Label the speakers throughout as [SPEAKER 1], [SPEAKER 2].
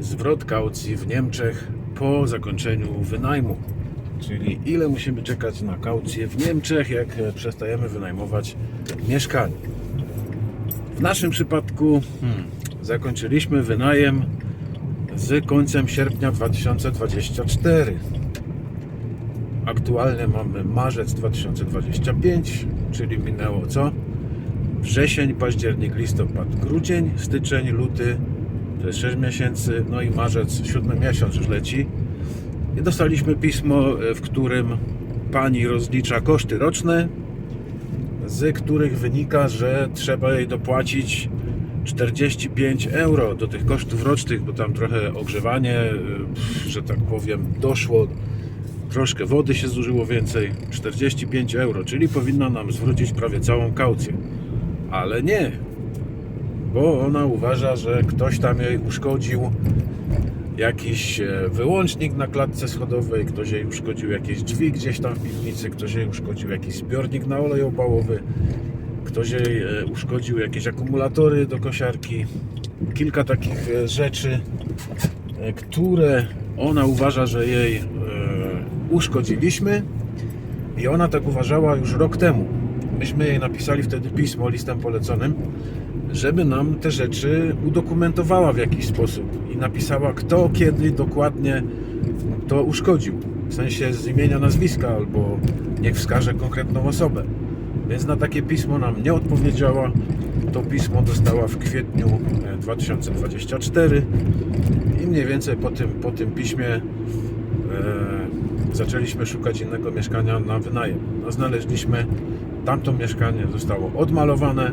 [SPEAKER 1] zwrot kaucji w Niemczech po zakończeniu wynajmu. Czyli ile musimy czekać na kaucję w Niemczech, jak e, przestajemy wynajmować mieszkanie. W naszym przypadku hmm, zakończyliśmy wynajem z końcem sierpnia 2024. Aktualnie mamy marzec 2025, czyli minęło co? Wrzesień, październik, listopad, grudzień, styczeń, luty, to jest 6 miesięcy, no i marzec, siódmy miesiąc już leci. I dostaliśmy pismo, e, w którym pani rozlicza koszty roczne, z których wynika, że trzeba jej dopłacić 45 euro do tych kosztów rocznych, bo tam trochę ogrzewanie, e, że tak powiem, doszło, troszkę wody się zużyło więcej, 45 euro, czyli powinna nam zwrócić prawie całą kaucję. Ale nie, bo ona uważa, że ktoś tam jej uszkodził jakiś e, wyłącznik na klatce schodowej, ktoś jej uszkodził jakieś drzwi gdzieś tam w piwnicy, ktoś jej uszkodził jakiś zbiornik na olej opałowy, ktoś jej e, uszkodził jakieś akumulatory do kosiarki. Kilka takich e, rzeczy, które ona uważa, że jej uszkodziliśmy i ona tak uważała już rok temu. Myśmy jej napisali wtedy pismo listem poleconym, żeby nam te rzeczy udokumentowała w jakiś sposób i napisała, kto kiedy dokładnie to uszkodził. W sensie z imienia, nazwiska, albo niech wskaże konkretną osobę. Więc na takie pismo nam nie odpowiedziała. To pismo dostała w kwietniu e, 2024 i mniej więcej po tym, po tym piśmie e, zaczęliśmy szukać innego mieszkania na wynajem. No, znaleźliśmy tamto mieszkanie, zostało odmalowane.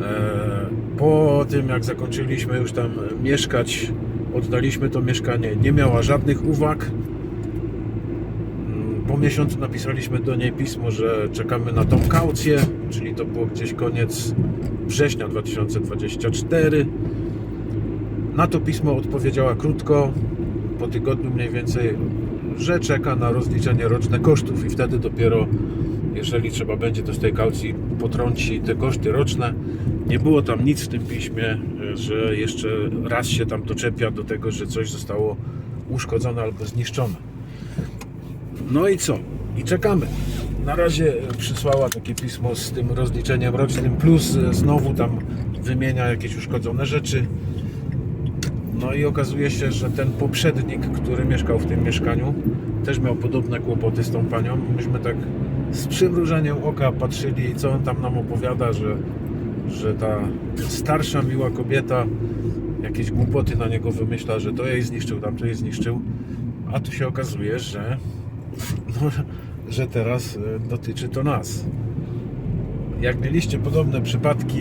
[SPEAKER 1] E, Po tym, jak zakończyliśmy już tam mieszkać, oddaliśmy to mieszkanie, nie miała żadnych uwag. Mm, Po miesiącu napisaliśmy do niej pismo, że czekamy na tą kaucję, czyli to było gdzieś koniec września 2024. Na to pismo odpowiedziała krótko, po tygodniu mniej więcej, że czeka na rozliczenie roczne kosztów i wtedy dopiero, jeżeli trzeba będzie, to z tej kaucji potrąci te koszty roczne. Nie było tam nic w tym piśmie, że jeszcze raz się tam doczepia do tego, że coś zostało uszkodzone albo zniszczone. No i co? I czekamy. Na razie przysłała takie pismo z tym rozliczeniem rocznym, plus znowu tam wymienia jakieś uszkodzone rzeczy. No i okazuje się, że ten poprzednik, który mieszkał w tym mieszkaniu, też miał podobne kłopoty z tą panią. Myśmy tak z przymrużeniem oka patrzyli, co on tam nam opowiada, że, że ta starsza, miła kobieta jakieś głupoty na niego wymyśla, że to jej zniszczył, tamto jej zniszczył. A tu się okazuje, że, no, że teraz e, dotyczy to nas. Jak mieliście podobne przypadki,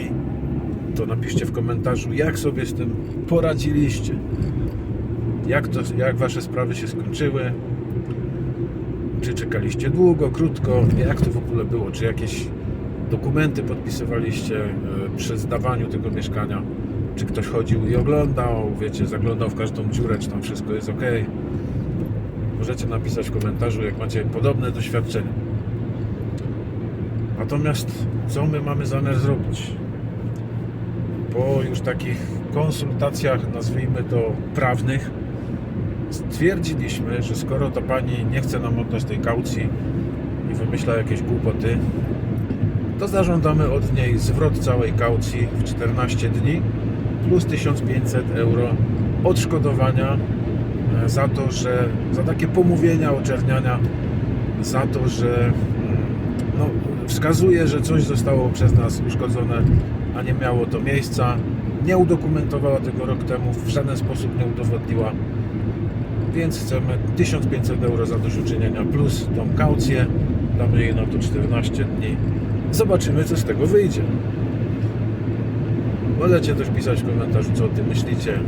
[SPEAKER 1] to napiszcie w komentarzu, jak sobie z tym poradziliście. Jak, to, jak wasze sprawy się skończyły. Czy czekaliście długo, krótko, jak to w ogóle było? Czy jakieś dokumenty podpisywaliście e, przy zdawaniu tego mieszkania? Czy ktoś chodził i oglądał, wiecie, zaglądał w każdą dziurę, czy tam wszystko jest ok? Możecie napisać w komentarzu, jak macie podobne doświadczenia. Natomiast co my mamy zamiar zrobić? po już takich konsultacjach, nazwijmy to prawnych, stwierdziliśmy, że skoro ta pani nie chce nam oddać tej kaucji i wymyśla jakieś głupoty, to zażądamy od niej zwrot całej kaucji w 14 dni plus 1500 euro odszkodowania e, za to, że za takie pomówienia, oczerniania, za to, że mm, no, wskazuje, że coś zostało przez nas uszkodzone, a nie miało to miejsca. Nie udokumentowała tego rok temu, w żaden sposób nie udowodniła. Więc chcemy 1500 euro zadośćuczynienia plus tą kaucję. Damy jej na to 14 dni. Zobaczymy, co z tego wyjdzie. Możecie też pisać w komentarzu, co o tym myślicie.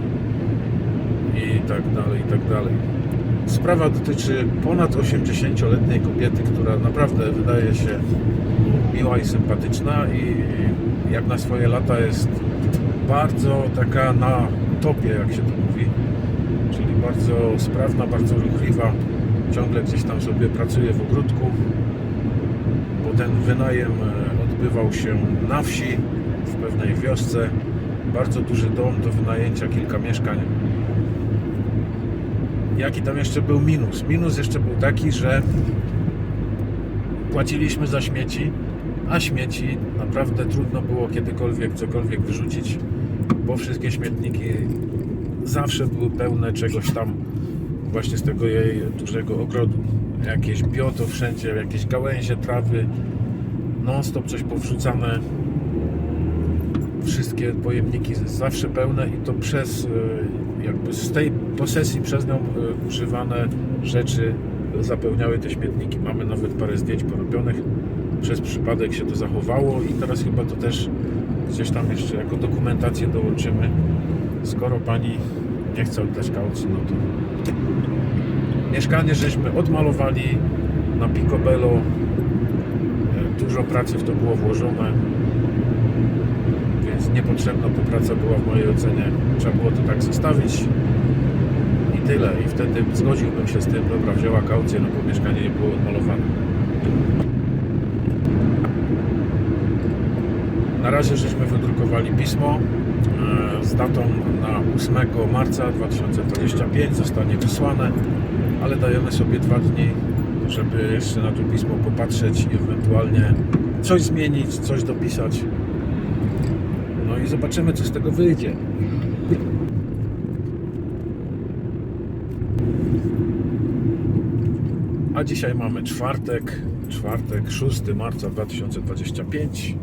[SPEAKER 1] I tak dalej, i tak dalej. Sprawa dotyczy ponad 80-letniej kobiety, która naprawdę wydaje się miła i sympatyczna i jak na swoje lata jest bardzo taka na topie, jak się to mówi. Czyli bardzo sprawna, bardzo ruchliwa. Ciągle gdzieś tam sobie pracuje w ogródku, bo ten wynajem e, odbywał się na wsi, w pewnej wiosce Bardzo duży dom do wynajęcia, kilka mieszkań. Jaki tam jeszcze był minus? Minus jeszcze był taki, że płaciliśmy za śmieci, a śmieci naprawdę trudno było kiedykolwiek cokolwiek wyrzucić, bo wszystkie śmietniki zawsze były pełne czegoś tam właśnie z tego jej dużego ogrodu. Jakieś bioto wszędzie, jakieś gałęzie, trawy, non stop coś powrzucane. Wszystkie pojemniki zawsze pełne i to przez e, jakby z tej posesji przez nią e, używane rzeczy zapełniały te śmietniki. Mamy nawet parę zdjęć porobionych. Przez przypadek się to zachowało i teraz chyba to też gdzieś tam jeszcze jako dokumentację dołączymy. Skoro pani nie chce oddać kaucji, no to mieszkanie żeśmy odmalowali na picobello. E, Dużo pracy w to było włożone, więc niepotrzebna to praca była w mojej ocenie. Trzeba było to tak zostawić i tyle. I wtedy zgodziłbym się z tym, dobra, wzięła kaucję, no bo mieszkanie nie było odmalowane. Na razie żeśmy wydrukowali pismo z datą na 8 marca 2025 zostanie wysłane, ale dajemy sobie dwa dni, żeby jeszcze na to pismo popatrzeć i ewentualnie coś zmienić, coś dopisać. No i zobaczymy, co z tego wyjdzie. A dzisiaj mamy czwartek, czwartek 6 marca 2025.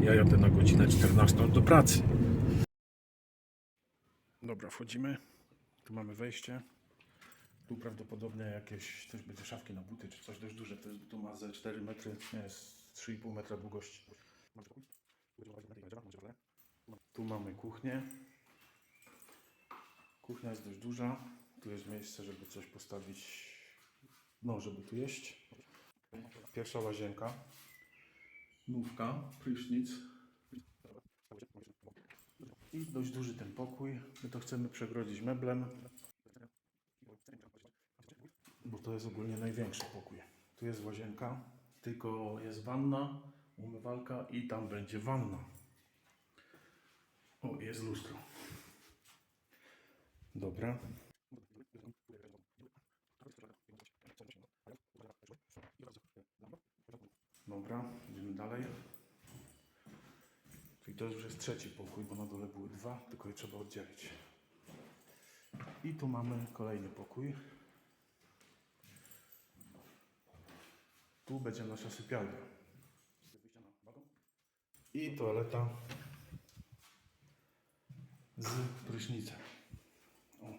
[SPEAKER 1] Ja jadę na godzinę 14 do pracy. Dobra, wchodzimy. Tu mamy wejście. Tu prawdopodobnie jakieś też będzie szafki na buty, czy coś dość duże. To jest, tu ma ze 4 metry, nie, z 3,5 metra długości. Tu mamy kuchnię. Kuchnia jest dość duża. Tu jest miejsce, żeby coś postawić, no, żeby tu jeść. Pierwsza łazienka. Nówka, prysznic. I dość duży ten pokój. My to chcemy przegrodzić meblem. Bo to jest ogólnie największy pokój. Tu jest łazienka, tylko jest wanna, umywalka i tam będzie wanna. O, jest lustro. Dobra. Dobra, idziemy dalej. To już jest trzeci pokój, bo na dole były dwa, tylko je trzeba oddzielić. I tu mamy kolejny pokój. Tu będzie nasza sypialnia. I toaleta z prysznicem. O.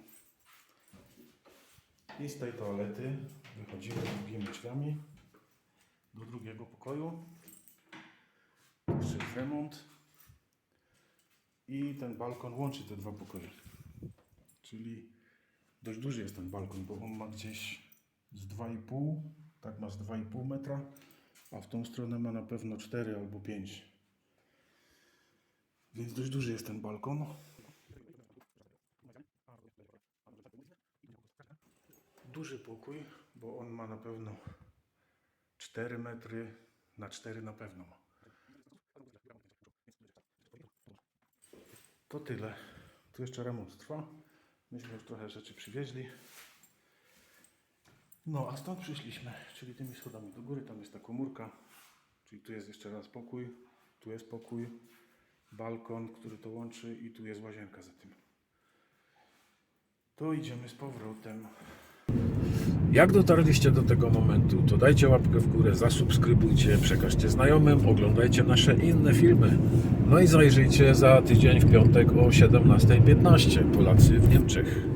[SPEAKER 1] I z tej toalety wychodzimy drugimi drzwiami do drugiego pokoju. Jeszcze jest remont. I ten balkon łączy te dwa pokoje. Czyli dość duży jest ten balkon, bo on ma gdzieś z 2,5, tak ma z 2,5 metra, a w tą stronę ma na pewno 4 albo 5. Więc dość duży jest ten balkon. Duży pokój, bo on ma na pewno 4 metry na 4 na pewno ma. To tyle. Tu jeszcze remont trwa. Myśmy już trochę rzeczy przywieźli. No, a stąd przyszliśmy, czyli tymi schodami do góry. Tam jest ta komórka, czyli tu jest jeszcze raz pokój, tu jest pokój, balkon, który to łączy i tu jest łazienka za tym. To idziemy z powrotem. Jak dotarliście do tego momentu, to dajcie łapkę w górę, zasubskrybujcie, przekażcie znajomym, oglądajcie nasze inne filmy. No i zajrzyjcie za tydzień w piątek o 17.15 Polacy w Niemczech.